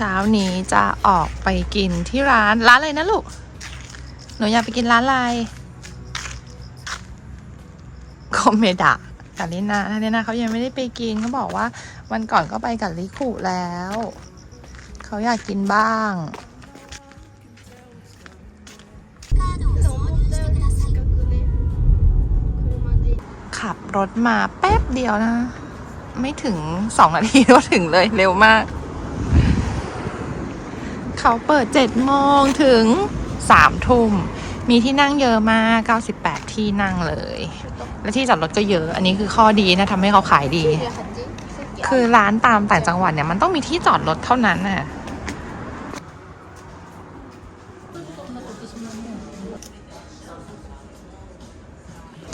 ช้านี้จะออกไปกินที่ร้านร้านอะไรนะลูก หนูอยากไปกินร้านอะไรโคเมดะกับลินาลินาเขายังไม่ได้ไปกินเขาบอกว่าวันก่อนก็ไปกับลิคุแล้วเขาอยากกินบ้างขับรถมาแป๊บเดียวนะ ไม่ถึงสองนาทีก็ถึงเลยเร็วมาก เขาเปิดเจ็ดโมงถึงสามทุ่ม มีที่นั่งเยอะมาก98 ที่นั่งเลย และที่จอดรถก็เยอะ อันนี้คือข้อดีนะทำให้เขาขายดี คือร้านตามต่างจังหวัดเนี่ยมันต้องมีที่จอดรถเท่านั้นน่ะ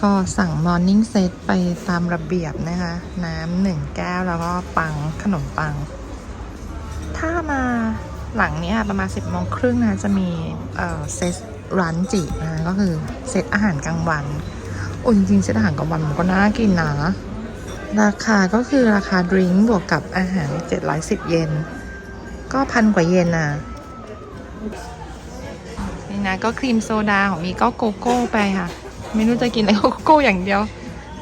ก็สั่งมอร์นิ่งเซตไปตามระเบียบนะคะ น้ำหนึ่งแก้วแล้วก็ปังขนมปัง ถ้ามา หลังเนี้ยประมาณ 10โมงครึ่งนะจะมีเซตร้านจินะก็คือเซตอาหารกลางวันอุ่นจริงเซตอาหารกลางวันมันก็น่ากินนะ ราคาก็คือราคาดริงก์บวกกับอาหาร 710 เยนก็พันกว่าเยนนะนี่นะก็ครีมโซดาของมีก็โกโก้ไปค่ะ ไม่รู้จะกินอะไรโกโก้อย่างเดียว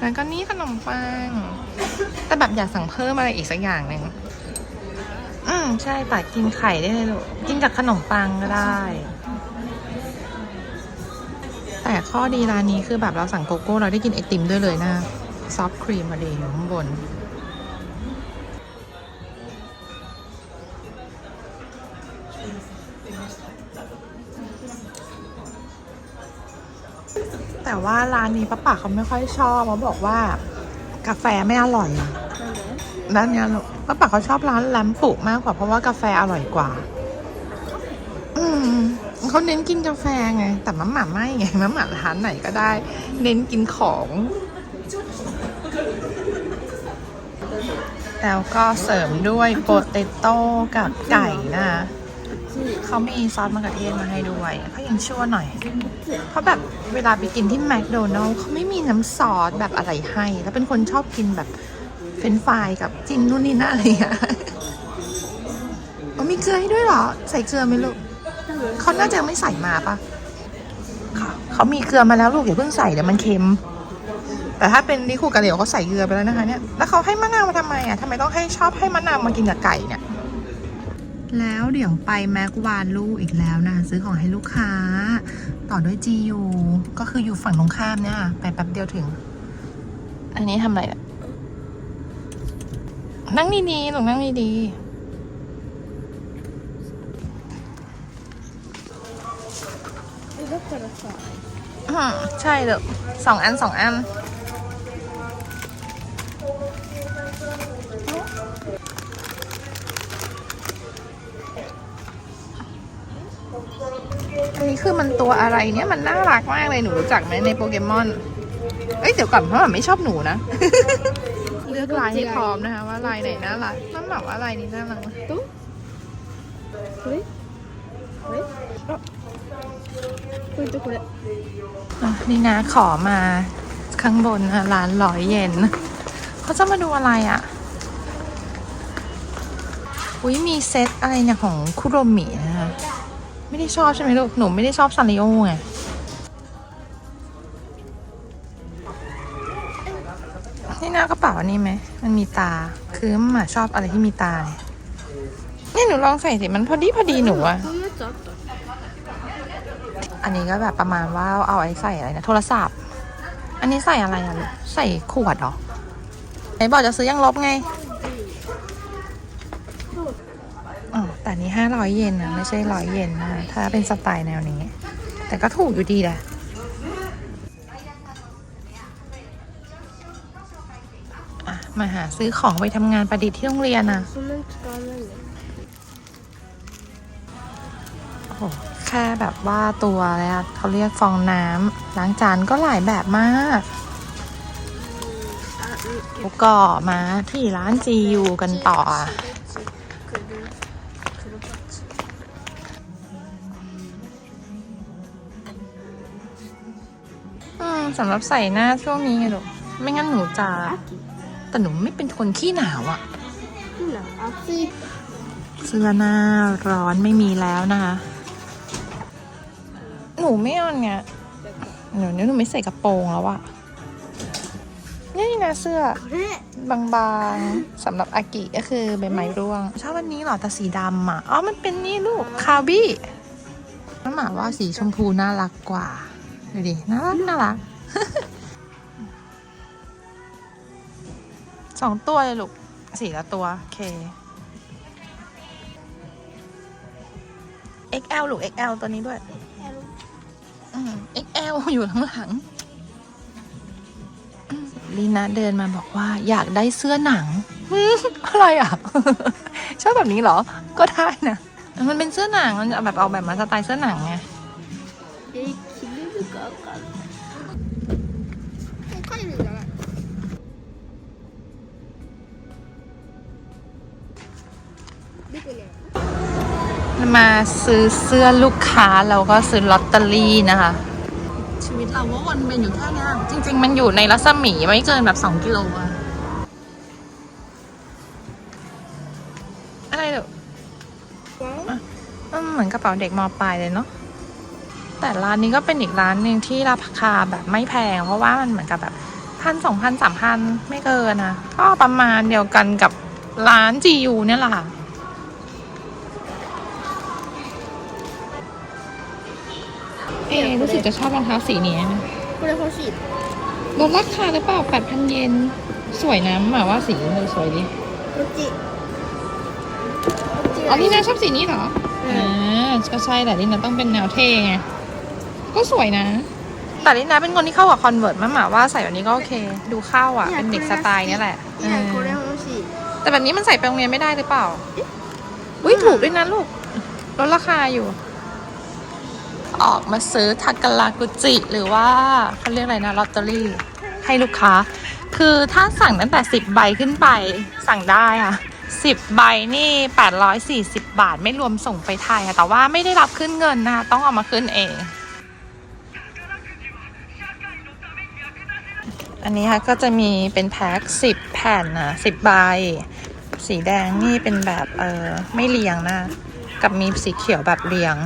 แล้วก็นี่ขนมปัง แต่แบบอยากสั่งเพิ่มอะไรอีกสักอย่างหนึ่ง มใช่แต่กินไข่ได้เลยลูกกินกับขนมปังก็ได้ แต่ข้อดีร้านนี้คือแบบเราสั่งโกโก้ เราได้กินไอติมด้วยเลยนะ ซอฟต์ครีมมาดีอยู่ข้างบน แต่ว่าร้านนี้ป้าป่าเขาไม่ค่อยชอบเขาบอกว่ากาแฟไม่อร่อย ร้านเนี้ยลูกป้าป่าเขาชอบร้านแลมปุมากกว่าเพราะว่ากาแฟอร่อยกว่า อืมเขาเน้นกินกาแฟไง แต่มะหม่าไม่ไงมะหม่าร้านไหนก็ได้ เน้นกินของ แล้วก็เสริมด้วยโปเตโต้กับไก่นะคะเขามีซอสมะเขือเทศมาให้ด้วยเขายังชั่วหน่อย เพราะแบบเวลาไปกินที่แมคโดนัลล์เขาไม่มีน้ำซอสแบบอะไรให้ แล้วเป็นคนชอบกินแบบ ฟรนช์ฟรายกับจิ้มนู่นนี่นั่นอะไรอย่างเงี้ยอ๋อมีเกลือให้ด้วยเหรอ ใส่เกลือไหมลูกเขาน่าจะไม่ใส่มาปะเขาเขามีเกลือมาแล้วลูกอย่าเพิ่งใส่เดี๋ยวมันเค็ม แต่ถ้าเป็นนิคูกะเหลียวเขาใส่เกลือไปแล้วนะคะเนี่ย แล้วเขาให้มะนาวมาทำไมอะทำไมต้องให้ชอบให้มะนาวมากินกับไก่เนี่ย แล้วเดี๋ยวไปแม็กวานลูกอีกแล้วนะ ซื้อของให้ลูกค้า ต่อด้วย GU ก็คืออยู่ฝั่งตรงข้ามเนี่ย ไปแป๊บเดียวถึง อันนี้ทำอะไรอะ นั่งดีๆหนูนั่งดีๆอืมใช่เลยสองอันสองอัน อันนี้คือมันตัวอะไรเนี่ยมันน่ารักมากเลยหนูรู้จักไหมในโปเกมอน เอ้ยเดี๋ยวก่อนเพราะมันไม่ชอบหนูนะ อกลายให้พร้อมนะคะว่าลายไหนน่ารักน้ำหมักว่าลายนี้น่ารักตุ๊กเฮ้ยเฮ้ยคุณจะคุะนี่นะขอมาข้างบนร้านร้อยเย็นเขาจะมาดูอะไรอะ อุ้ยมีเซตอะไรเนี่ยของคุโรมินะคะ ไม่ได้ชอบใช่ไหมลูก หนูไม่ได้ชอบซาริโอไง หน้ากระเป๋านี่ไหม มันมีตา คือหมาชอบอะไรที่มีตา เนี่ยหนูลองใส่สิ มันพอดีพอดีหนูอะอันนี้ก็แบบประมาณว่าเอาไอ้ใส่อะไรนะโทรศัพท์ อันนี้ใส่อะไรอะใส่ขวดหรอไอ้บอกจะซื้อยังลบไงอ๋อแต่นี้ห้าร้อยเยนนะไม่ใช่ร้อยเยนนะถ้าเป็นสไตล์แนวนี้ แต่ก็ถูกอยู่ดีแหละ มาหาซื้อของไปทำงานประดิษฐ์ที่โรงเรียนนะ่ะโอ้โหแค่แบบว่าตัวอะไรอะเขาเรียกฟองน้ำล้างจานก็หลายแบบมากก็มาที่ร้านจียูกันต่อสำหรับใส่หน้าช่วงนี้ไงลูกไม่งั้นหนูจะ แต่หนูไม่เป็นคนขี้หนาวอะ่ะเสื้อหน้าร้อนไม่มีแล้วนะคะ หนูไม่เอาเนี่ยหนูนี่หนูไม่ใส่กระโปรงแล้วอะ่ะนี่นะเสื้อ บางๆสำหรับอากิก็คือใบไม้ร่วงชอบวันนี้เหรอแต่สีดำอะอ๋อมันเป็นนี่ลูกคาบี้น้อหมาว่าสีชมพูน่ารักกว่าดูดิน่ารักน่ารัก สองตัวเลยลูกสีละตัว โอเค XL ลูก XL ตัวนี้ด้วย อืม XL อยู่ข้างหลังอืมลีนาเดินมาบอกว่าอยากได้เสื้อหนังอืมอะไรอะ ชอบแบบนี้เหรอ ก็ได้นะ มันเป็นเสื้อหนังมันจะแบบเอาแบบมาสไตล์เสื้อหนังไง มาซื้อเสื้อลูกค้าแล้วก็ซื้อลอตเตอรี่นะคะ ชีวิตเราว่าวนเป็นอยู่แค่เนี้ยจริง ๆ มันอยู่ในรัศมีไม่เกินแบบสองกิโลอะอะไรเดี๋ยวอืมเหมือนกระเป๋าเด็กมปลายเลยเนาะแต่ร้านนี้ก็เป็นอีกร้านหนึ่งที่ราคาแบบไม่แพง เพราะว่ามันเหมือนกับแบบพันสองพันสามพันไม่เกินนะก็ประมาณเดียวกันกับร้าน GU เนี่ยแหละค่ะ เอรู้สึกจะชอบรองเท้าสีนี้คุณเลยเขาฉีลดราคาหรือเปล่าแปดพันเยน สวยนะหมาว่าสีมันสวยดิรุจิอ๋อนี่นาชอบสีนี้เหรออ่าก็ใช่แต่นี่นาต้องเป็นแนวเท่ไง ก็สวยนะ แต่นี่นะเป็นคนที่เข้ากับคอนเวิร์ตมาหมาว่าใส่แบบนี้ก็โอเค ดูเข้าอะ เป็นเด็กสไตล์นี่แหละแต่แบบนี้มันใส่ไปโรงเรียนไม่ได้หรือเปล่า อุ้ยถูกด้วยนะลูกลดราคาอยู่ ออกมาซื้อทากาลากุจิ หรือว่าเขาเรียกอะไรนะลอตเตอรี่ให้ลูกค้า คือถ้าสั่งตั้งแต่สิบใบขึ้นไปสั่งได้อะสิบใบนี่แปดร้อยสี่สิบบาทไม่รวมส่งไปไทยค่ะ แต่ว่าไม่ได้รับขึ้นเงินนะคะ ต้องเอามาขึ้นเอง อันนี้ค่ะก็จะมีเป็นแพ็คสิบแผ่นนะสิบใบ สีแดงนี่เป็นแบบเออไม่เรียงนะ กับมีสีเขียวแบบเรียง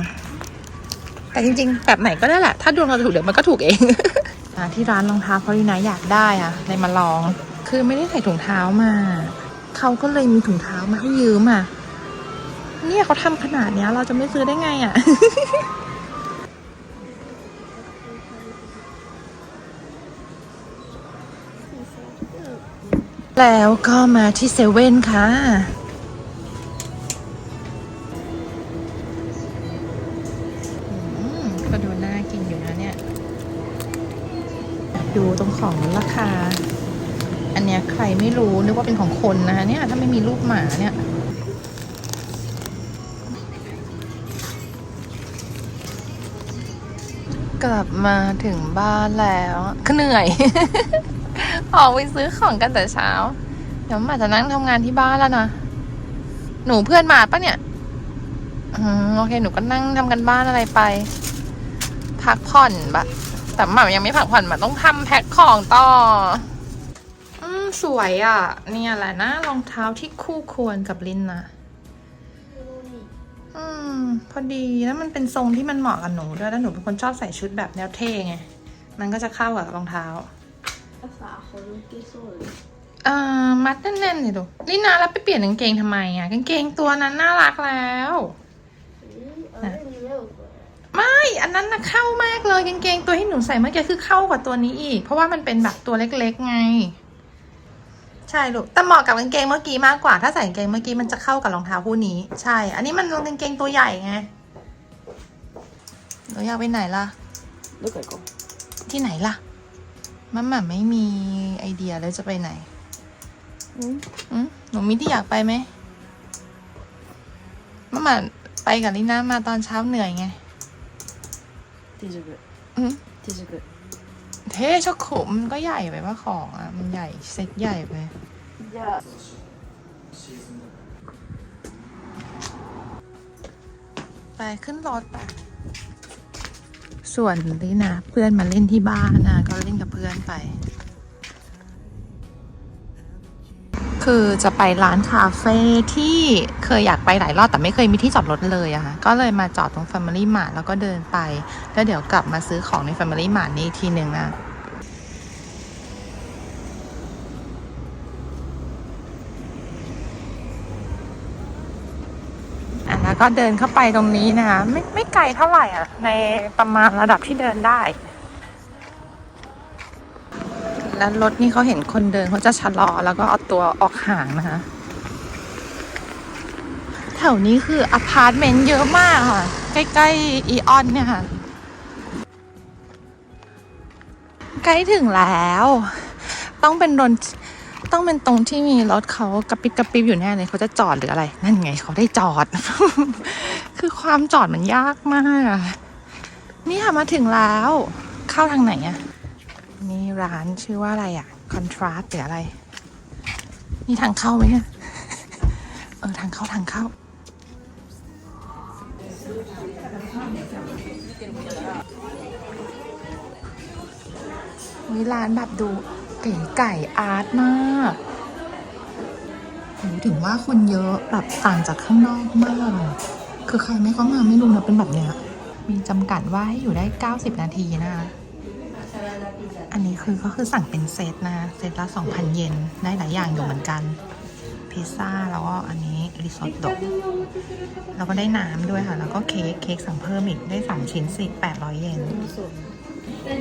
แต่จริงๆ แบบไหนก็ได้แหละ ถ้าดวงเราถูกเดี๋ยวมันก็ถูกเอง ที่ร้านรองเท้าพอลีนาอยากได้อะเลยมาลอง คือไม่ได้ใส่ถุงเท้ามา เขาก็เลยมีถุงเท้ามาให้ยืมอะ เนี่ยเขาทำขนาดเนี้ย เราจะไม่ซื้อได้ไงอะแล้วก็มาที่เซเว่นค่ะ ของราคา อันเนี้ยใครไม่รู้นึกว่าเป็นของคนนะคะเนี่ยถ้าไม่มีรูปหมาเนี่ยกลับมาถึงบ้านแล้วก็เหนื่อย ออกไปซื้อของกันแต่เช้า เดี๋ยวมาจะนั่งทำงานที่บ้านแล้วนะ หนูเพื่อนมาปะเนี่ยอืมโอเค หนูก็นั่งทำกันบ้านอะไรไป พักผ่อนบะ แต่หม่ำยังไม่พักผ่อนม่ำต้องทำแพ็คของต่อ อืมสวยอะ เนี่ยแหละนะรองเท้าที่คู่ควรกับลินนะอืม พอดีแล้วมันเป็นทรงที่มันเหมาะกับหนูด้วยแล้วหนูเป็นคนชอบใส่ชุดแบบแนวเท่ไง มันก็จะเข้ากับรองเท้าภาษาคนที่สุดเอ่อมัดแน่นๆเลยดูลินาแล้วไปเปลี่ยนกางเกงทำไมอะกางเกงตัวนั้นน่ารักแล้ว เออ ไม่อันนั้นนะเข้ามากเลยกางเกงตัวที่หนูใส่เมื่อกี้คือเข้ากว่าตัวนี้อีก เพราะว่ามันเป็นแบบตัวเล็กๆไง ใช่ลูกแต่เหมาะกับกางเกงเมื่อกี้มากกว่า ถ้าใส่กางเกงเมื่อกี้มันจะเข้ากับรองเท้าคู่นี้ ใช่ อันนี้มันกางเกงตัวใหญ่ไงหนูอยากไปไหนล่ะ Look at go ที่ไหนล่ะมัมม่าไม่มีไอเดียแล้วจะไปไหนอืมหนูมีที่อยากไปไหมมัมม่าไปกับลิน่ามาตอนเช้าเหนื่อยไง ทีจุกุอืท่จุกุเทชักโคมันก็ใหญ่ไปว่าของอะ มันใหญ่เซ็ตใหญ่ไปไปขึ้นรถไปส่วนลีนะเพื่อนมาเล่นที่บ้านนะก็เล่นกับเพื่อนไป คือจะไปร้านคาเฟ่ที่เคยอยากไปหลายรอบแต่ไม่เคยมีที่จอดรถเลยอะค่ะ ก็เลยมาจอดตรง Family Mart แล้วก็เดินไป แล้วเดี๋ยวกลับมาซื้อของใน Family Mart นี้อีกทีหนึ่งนะอะแล้วก็เดินเข้าไปตรงนี้นะคะไม่ไม่ไกลเท่าไหร่อะ ในประมาณระดับที่เดินได้ แล้วรถนี่เขาเห็นคนเดินเขาจะชะลอแล้วก็เอาตัวออกห่างนะคะ แถวนี้คืออพาร์ตเมนต์เยอะมากค่ะ ใกล้ๆอีออนเนี่ยค่ะ ใกล้ถึงแล้ว ต้องเป็นรถต้องเป็นตรงที่มีรถเขากระปิบกระปิบอยู่แน่เลยเขาจะจอดหรืออะไร นั่นไงเขาได้จอด คือความจอดมันยากมากอะนี่ค่ะมาถึงแล้ว เข้าทางไหนอะ นี่ร้านชื่อว่าอะไรอะ contrast หรืออะไร นี่ทางเข้าไหมเนี่ย เออ ทางเข้าทางเข้า วิร้านแบบดูเก๋ไก่อาร์ตมากโหถึงว่าคนเยอะแบบต่างจากข้างนอกมาก คือใครไม่เข้ามาไม่รู้นะเป็นแบบเนี้ย มีจำกัดว่าให้อยู่ได้ 90 นาทีนะคะ อันนี้คือก็คือสั่งเป็นเซตนะเซตละ 2,000 เยนได้หลายอย่างอยู่เหมือนกันพิซซ่าแล้วก็อันนี้ริซอตโตแล้วก็ได้น้ำด้วยค่ะ แล้วก็เค้กเค้กสั่งเพิ่มอีกได้ 3 ชิ้นสิ800 เยน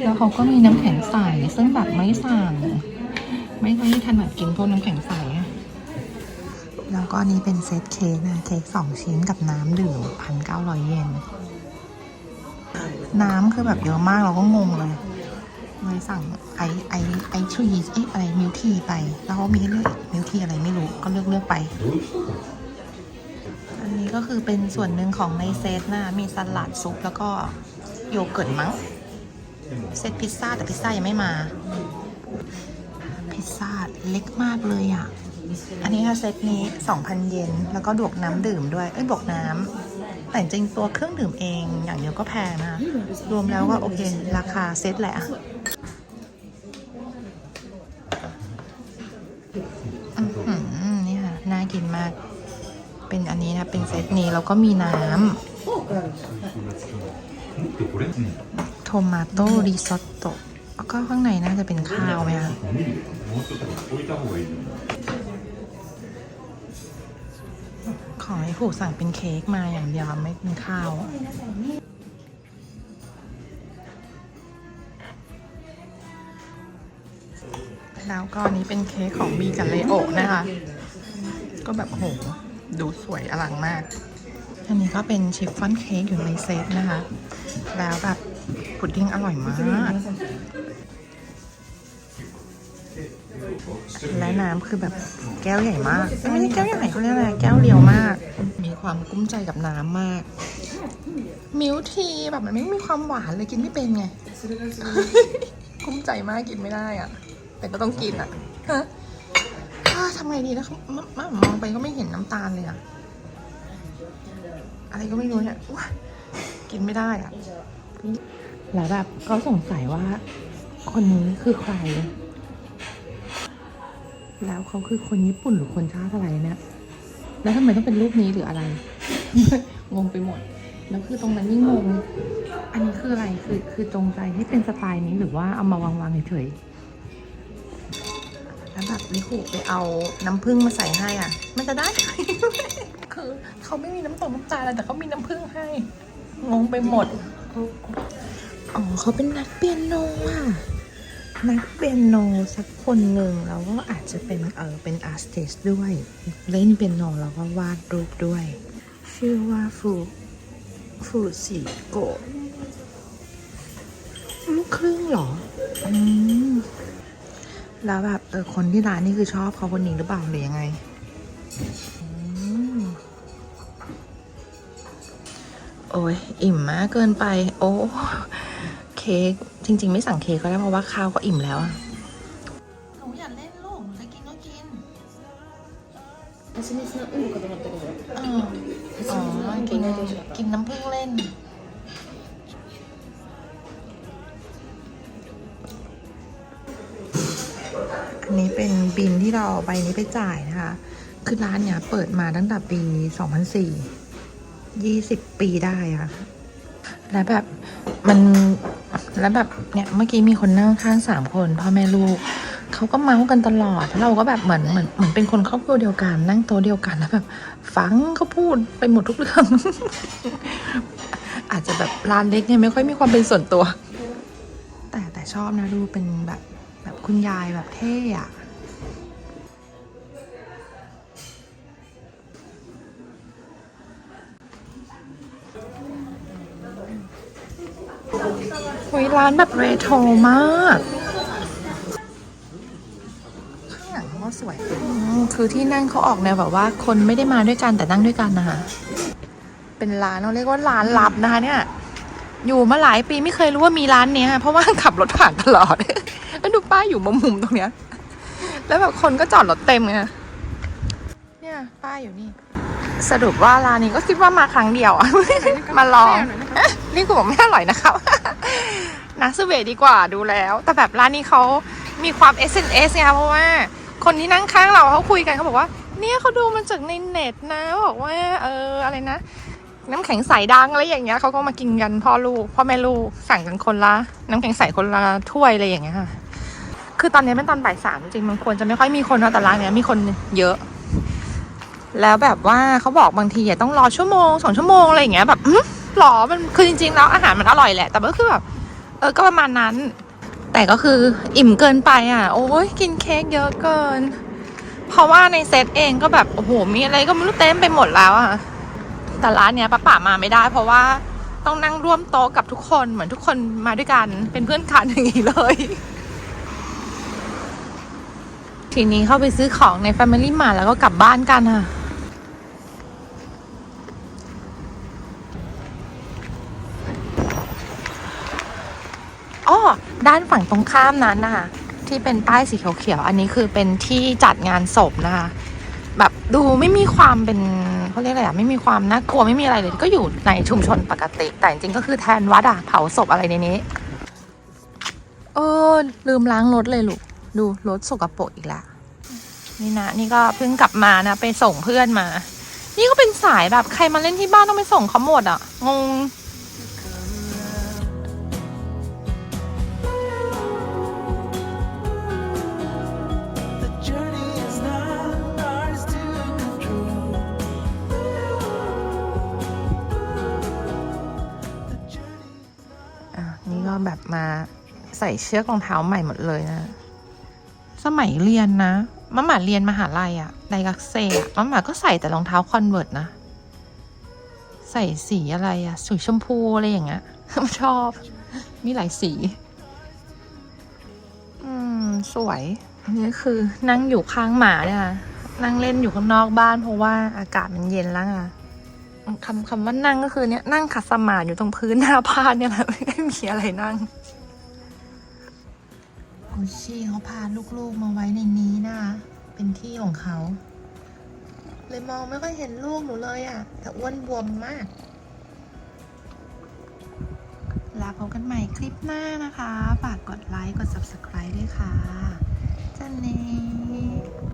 แล้วเขาก็มีน้ำแข็งใสซึ่งแบบไม่สั่ง ไม่ค่อยถนัดกินพวกน้ำแข็งใสแล้วก็อันนี้เป็นเซตเค้กนะเค้กสองชิ้นกับน้ำดื่มพันเก้าร้อยเยนน้ำคือแบบเยอะมากเราก็งงเลย เลยสั่งไอไอไอทรีเอ๊ะอะไรมิลทีไป แล้วเขามีให้เลือกมิลทีอะไรไม่รู้ก็เลือกเลือกไป อันนี้ก็คือเป็นส่วนหนึ่งของในเซตนะมีสลัดซุปแล้วก็โยเกิร์ตมั้ง เซตพิซซ่าแต่พิซซ่ายังไม่มา พิซซ่าเล็กมากเลยอะ อันนี้ค่ะเซตนี้ 2,000 เยนแล้วก็บวกน้ำดื่มด้วย เอ้ยบวกน้ำแต่จริงตัวเครื่องดื่มเองอย่างเดียวก็แพงนะ รวมแล้วก็โอเค ราคาเซตแหละอื้อหือนี่ค่ะ น่ากินมาก เป็นอันนี้นะเป็นเซตนี้แล้วก็มีน้ำโทมาโต้ริซอตโต้แล้วก็ข้างในน่าจะเป็นข้าวไหมคะขอให้ผูกสั่งเป็นเค้กมาอย่างเดียวไม่เป็นข้าวแล้วก็นี้เป็นเค้กของบีกับเลโอนะคะ ก็แบบโห ดูสวยอลังมาก อันนี้ก็เป็นชิฟฟ่อนเค้กอยู่ในเซตนะคะ แล้วแบบพุดดิ้งอร่อยมาก และน้ำคือแบบแก้วใหญ่มาก ไม่ใช่แก้วใหญ่เขาเรียกอะไรแก้วเรียวมาก มีความกุ้มใจกับน้ำมาก มิลทีแบบมันไม่มีความหวานเลยกินไม่เป็นไง กุ้มใจมากกินไม่ได้อะ แต่ก็ต้องกินอะฮะ ทำไงดีนะมมมองไปก็ไม่เห็นน้ำตาลเลยอะอะไรก็ไม่รู้เนี่ยกินไม่ได้อะแล้วแบบก็สงสัยว่า คนนี้คือใคร แล้วเขาคือคนญี่ปุ่นหรือคนชาติอะไรเนี่ย แล้วทำไมต้องเป็นรูปนี้หรืออะไร งงไปหมด แล้วคือตรงนั้นยิ่งงง อันนี้คืออะไร คือคือจงใจให้เป็นสไตล์นี้หรือว่าเอามาวางวางๆเฉยๆ แล้วแบบลิคุไปเอาน้ำผึ้งมาใส่ให้อะ มันจะได้ คือเขาไม่มีน้ำตกน้ำตาลอะไรแต่เขามีน้ำผึ้งให้ งงไปหมด อ๋อเขาเป็นนักเปียโนอะ นักเปียโนสักคนหนึ่งแล้วก็อาจจะเป็นเออเป็นอาร์ติสด้วย เล่นเปียโนแล้วก็วาดรูปด้วย ชื่อว่าฟูฟูซิโกะลูกครึ่งเหรอ อืม แล้วแบบเออคนที่ร้านนี่คือชอบเขาคนนี้หรือเปล่าหรือยังไงอืมโอ้ยอิ่มมากเกินไป โอ้ เค้กจริง ๆ ไม่สั่งเค้กก็ได้เพราะว่าข้าวก็อิ่มแล้วอะหนูอยากเล่นลูกจะกินก็กิน 蜂蜜のうんこかと思ったけど เอออ๋อกินกินน้ำผึ้งเล่น อันนี้ บินที่เราเอาใบนี้ไปจ่ายนะคะ คือร้านเนี่ยเปิดมาตั้งแต่ปี 2004 20 ปีได้อะแล้วแบบมันแล้วแบบเนี่ยเมื่อกี้มีคนนั่งข้างสามคนพ่อแม่ลูกเขาก็เมาส์กันตลอดแล้วเราก็แบบเหมือนเหมือนเหมือนเป็นคนครอบครัวเดียวกัน นั่งโต๊ะเดียวกันแล้วแบบฟังเขาพูดไปหมดทุกเรื่อง อาจจะแบบร้านเล็กเนี่ยไม่ค่อยมีความเป็นส่วนตัว แต่แต่ชอบนะดูเป็นแบบแบบคุณยายแบบเท่อะ คุยร้านแบบเรโทรมาก ข้างหลังเขาก็สวยอืมคือที่นั่งเขาออกแนวแบบว่าคนไม่ได้มาด้วยกันแต่นั่งด้วยกันนะคะ เป็นร้านเราเรียกว่าร้านลับนะคะเนี่ย อยู่มาหลายปีไม่เคยรู้ว่ามีร้านเนี้ย เพราะว่าขับรถผ่านตลอด แล้วดูป้ายอยู่มุมๆตรงเนี้ย แล้วแบบคนก็จอดรถเต็มไงเนี่ยป้ายอยู่นี่ สรุปว่าร้านนี้ก็คิดว่ามาครั้งเดียวอะมาลอง นี่กูบอกไม่อร่อยนะครับนะสเวทดีกว่าดูแล้ว แต่แบบร้านนี้เขามีความ S N S ไงเพราะว่า คนที่นั่งข้างเราเขาคุยกันเขาบอกว่า เนี่ยเขาดูมาจากในเน็ตนะบอกว่า เอออะไรนะ น้ำแข็งใสดังอะไรอย่างเงี้ยเขาก็มากินกันพ่อลูกพ่อแม่ลูกสั่งกันคนละน้ำแข็งใสคนละถ้วยอะไรอย่างเงี้ยค่ะคือตอนนี้เป็นตอนบ่ายสามจริงๆมันควรจะไม่ค่อยมีคนเนอะแต่ร้านเนี้ยมีคนเยอะ แล้วแบบว่าเขาบอกบางทีอะต้องรอชั่วโมงสองชั่วโมงอะไรอย่างเงี้ยแบบหรอมันคือจริงๆแล้วอาหารมันอร่อยแหละ แต่ก็คือแบบเออก็ประมาณนั้น แต่ก็คืออิ่มเกินไปอะ โอ้ยกินเค้กเยอะเกิน เพราะว่าในเซตเองก็แบบโอ้โหมีอะไรก็ไม่รู้เต็มไปหมดแล้วอะแต่ร้านเนี้ยป้าป่ามาไม่ได้ เพราะว่าต้องนั่งร่วมโต๊ะกับทุกคนเหมือนทุกคนมาด้วยกันเป็นเพื่อนกันอย่างนี้เลยทีนี้เข้าไปซื้อของใน Family Mart แล้วก็กลับบ้านกันค่ะ อ้อ ด้านฝั่งตรงข้ามนั้นนะคะ ที่เป็นป้ายสีเขียวๆอันนี้คือเป็นที่จัดงานศพนะคะ แบบดูไม่มีความเป็นเขาเรียกอะไรอะไม่มีความน่ากลัวไม่มีอะไรเลยก็อยู่ในชุมชนปกติ แต่จริงๆก็คือแทนวัดอะเผาศพอะไรในนี้เออลืมล้างรถเลยลูกดูรถสกปรกอีกแล้วนี่นะนี่ก็เพิ่งกลับมานะไปส่งเพื่อนมา นี่ก็เป็นสายแบบใครมาเล่นที่บ้านต้องไปส่งเขาหมดอะงง ใส่เชือกรองเท้าใหม่หมดเลยนะ สมัยเรียนนะมะหมาเรียนมหาลัยอะในกักเซอะมะหมาก็ใส่แต่รองเท้าคอนเวิร์ตนะ ใส่สีอะไรอะสีชมพูอะไรอย่างเงี้ยชอบ มีหลายสี อืม สวยนนี้คือนั่งอยู่ข้างหมาเนี่ยค่ะนั่งเล่นอยู่ข้างนอกบ้าน เพราะว่าอากาศมันเย็นแล้วไงคำคำว่านั่งก็คือเนี่ยนั่งขัดสมาธิอยู่ตรงพื้นหน้าบ้านเนี่ยแหละไม่ได้มีอะไรนั่งุชชี่เขาพาลูกๆมาไว้ในนี้นะคะเป็นที่ของเขา เลยมองไม่ค่อยเห็นลูกหนูเลยอะ่ะ แต่อ้วนบวมมากแล้วพบกันใหม่คลิปหน้านะคะ ฝากกดไลค์ กด subscribe ด้วยค่ะจันเน่